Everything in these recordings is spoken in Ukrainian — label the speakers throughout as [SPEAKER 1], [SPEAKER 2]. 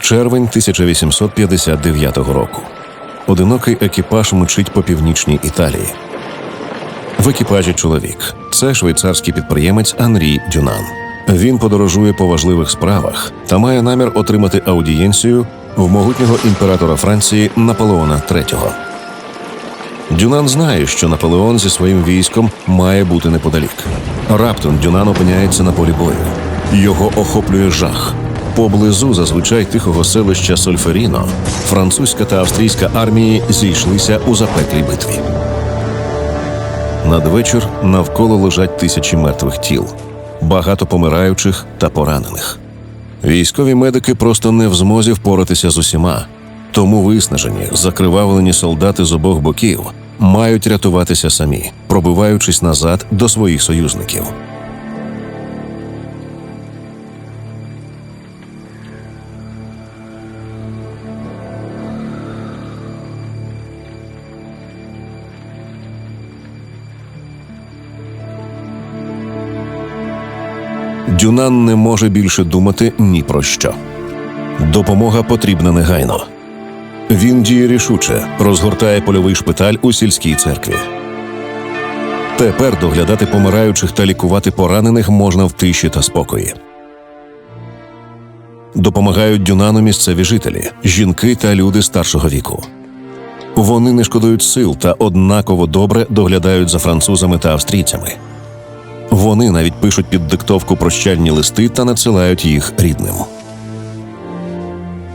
[SPEAKER 1] Червень 1859 року. Одинокий екіпаж мчить по північній Італії. В екіпажі чоловік. Це швейцарський підприємець Анрі Дюнан. Він подорожує по важливих справах та має намір отримати аудієнцію в могутнього імператора Франції Наполеона III. Дюнан знає, що Наполеон зі своїм військом має бути неподалік. Раптом Дюнан опиняється на полі бою. Його охоплює жах. Поблизу зазвичай тихого селища Сольферіно французька та австрійська армії зійшлися у запеклій битві. Надвечір навколо лежать тисячі мертвих тіл, багато помираючих та поранених. Військові медики просто не в змозі впоратися з усіма, тому виснажені, закривавлені солдати з обох боків мають рятуватися самі, пробиваючись назад до своїх союзників. Дюнан не може більше думати ні про що. Допомога потрібна негайно. Він діє рішуче, розгортає польовий шпиталь у сільській церкві. Тепер доглядати помираючих та лікувати поранених можна в тиші та спокої. Допомагають Дюнану місцеві жителі, жінки та люди старшого віку. Вони не шкодують сил та однаково добре доглядають за французами та австрійцями. Вони навіть пишуть під диктовку прощальні листи та надсилають їх рідним.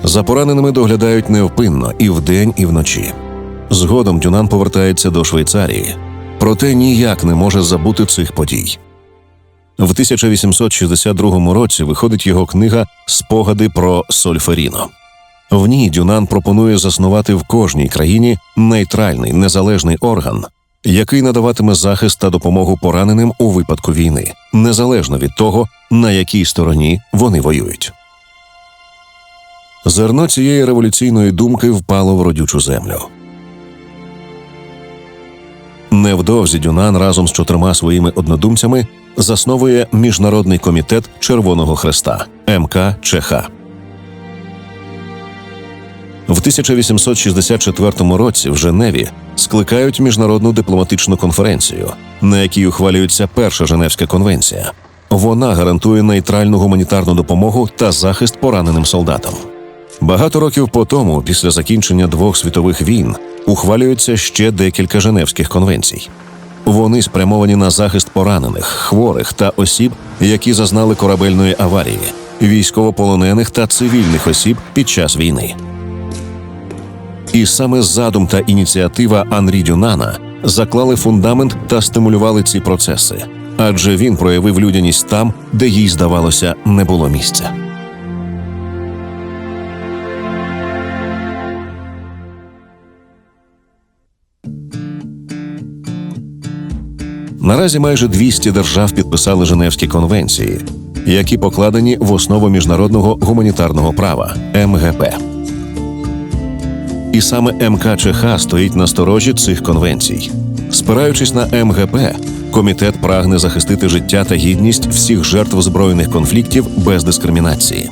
[SPEAKER 1] За пораненими доглядають невпинно і вдень, і вночі. Згодом Дюнан повертається до Швейцарії, проте ніяк не може забути цих подій. В 1862 році виходить його книга Спогади про Сольферіно. В ній Дюнан пропонує заснувати в кожній країні нейтральний незалежний орган, який надаватиме захист та допомогу пораненим у випадку війни, незалежно від того, на якій стороні вони воюють. Зерно цієї революційної думки впало в родючу землю. Невдовзі Дюнан разом з чотирма своїми однодумцями засновує Міжнародний комітет Червоного Хреста МК ЧХ. В 1864 році в Женеві скликають міжнародну дипломатичну конференцію, на якій ухвалюється перша Женевська конвенція. Вона гарантує нейтральну гуманітарну допомогу та захист пораненим солдатам. Багато років по тому, після закінчення двох світових війн, ухвалюється ще декілька Женевських конвенцій. Вони спрямовані на захист поранених, хворих та осіб, які зазнали корабельної аварії, військовополонених та цивільних осіб під час війни. І саме задум та ініціатива Анрі Дюнана заклали фундамент та стимулювали ці процеси, адже він проявив людяність там, де їй здавалося не було місця. Наразі майже 200 держав підписали Женевські конвенції, які покладені в основу міжнародного гуманітарного права МГП. І саме МКЧХ стоїть на сторожі цих конвенцій. Спираючись на МГП, комітет прагне захистити життя та гідність всіх жертв збройних конфліктів без дискримінації.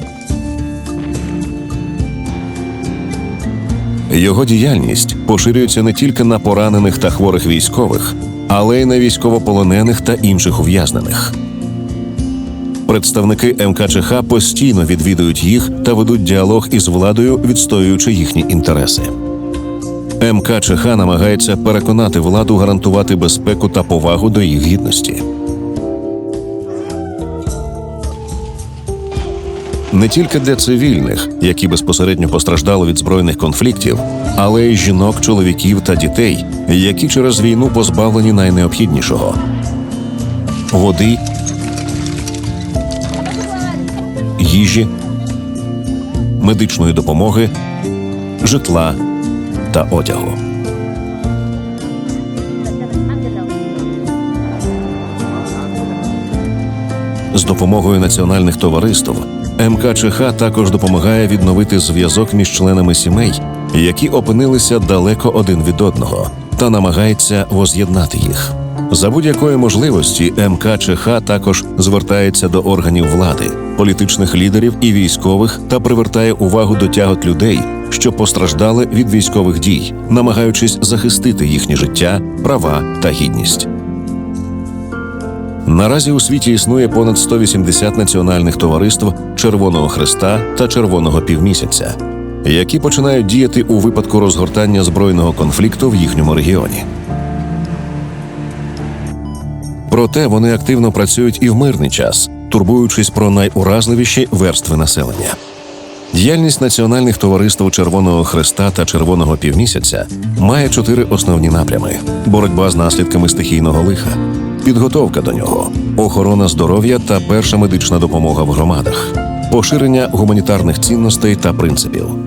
[SPEAKER 1] Його діяльність поширюється не тільки на поранених та хворих військових, але й на військовополонених та інших ув'язнених. Представники МКЧХ постійно відвідують їх та ведуть діалог із владою, відстоюючи їхні інтереси. МКЧХ намагається переконати владу гарантувати безпеку та повагу до їх гідності. Не тільки для цивільних, які безпосередньо постраждали від збройних конфліктів, але й жінок, чоловіків та дітей, які через війну позбавлені найнеобхіднішого води, їжі, медичної допомоги, житла та одягу. З допомогою національних товариств МКЧХ також допомагає відновити зв'язок між членами сімей, які опинилися далеко один від одного, та намагається воз'єднати їх. За будь-якої можливості МКЧХ також звертається до органів влади, політичних лідерів і військових та привертає увагу до тягот людей, що постраждали від військових дій, намагаючись захистити їхнє життя, права та гідність. Наразі у світі існує понад 180 національних товариств Червоного Христа та Червоного Півмісяця, які починають діяти у випадку розгортання збройного конфлікту в їхньому регіоні. Проте вони активно працюють і в мирний час, турбуючись про найуразливіші верстви населення. Діяльність національних товариств Червоного Христа та Червоного Півмісяця має чотири основні напрями: боротьба з наслідками стихійного лиха, підготовка до нього, охорона здоров'я та перша медична допомога в громадах, поширення гуманітарних цінностей та принципів.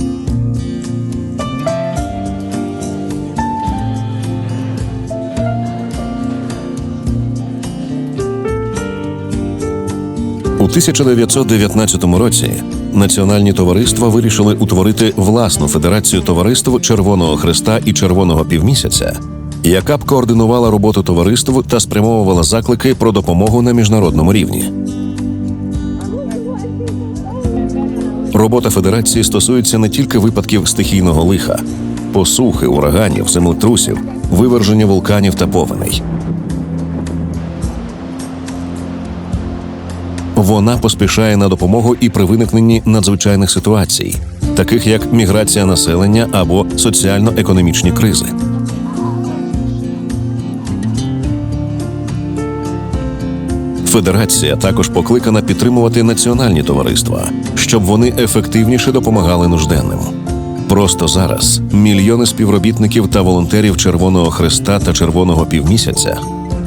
[SPEAKER 1] 1919 році національні товариства вирішили утворити власну федерацію товариств Червоного Христа і Червоного Півмісяця, яка б координувала роботу товариств та спрямовувала заклики про допомогу на міжнародному рівні. Робота федерації стосується не тільки випадків стихійного лиха, посухи, ураганів, землетрусів, виверження вулканів та повеней. Вона поспішає на допомогу і при виникненні надзвичайних ситуацій, таких як міграція населення або соціально-економічні кризи. Федерація також покликана підтримувати національні товариства, щоб вони ефективніше допомагали нужденним. Просто зараз мільйони співробітників та волонтерів Червоного Христа та Червоного Півмісяця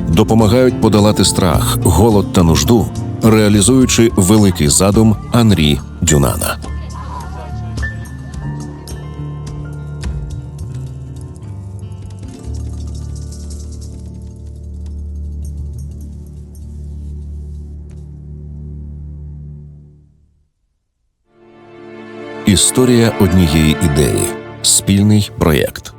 [SPEAKER 1] допомагають подолати страх, голод та нужду, реалізуючи великий задум Анрі Дюнана. Історія однієї ідеї спільний проєкт.